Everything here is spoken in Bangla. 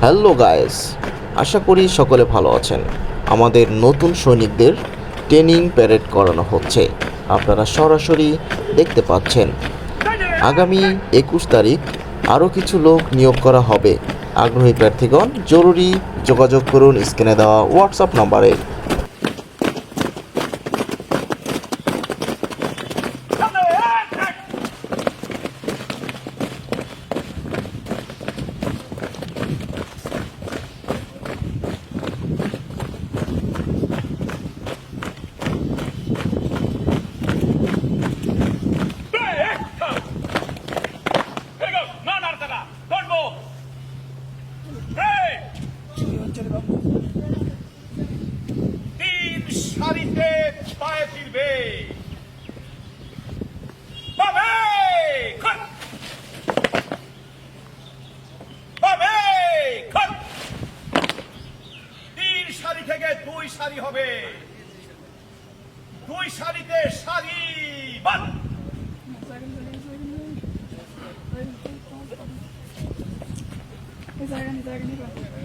হ্যালো গায়েস আশা করি সকলে ভালো আছেন। আমাদের নতুন সৈনিকদের ট্রেনিং প্যারেড করানো হচ্ছে। আপনারা সরাসরি দেখতে পাচ্ছেন। আগামী একুশ তারিখ আরও কিছু লোক নিয়োগ করা হবে। আগ্রহী প্রার্থীগণ, জরুরি যোগাযোগ করুন স্ক্রিনে দেওয়া হোয়াটসঅ্যাপ নম্বরে। তিন সারিতে পায়ে তিন থেকে দুই হবে দুই সারিতে সারি বাদ 你在 that in.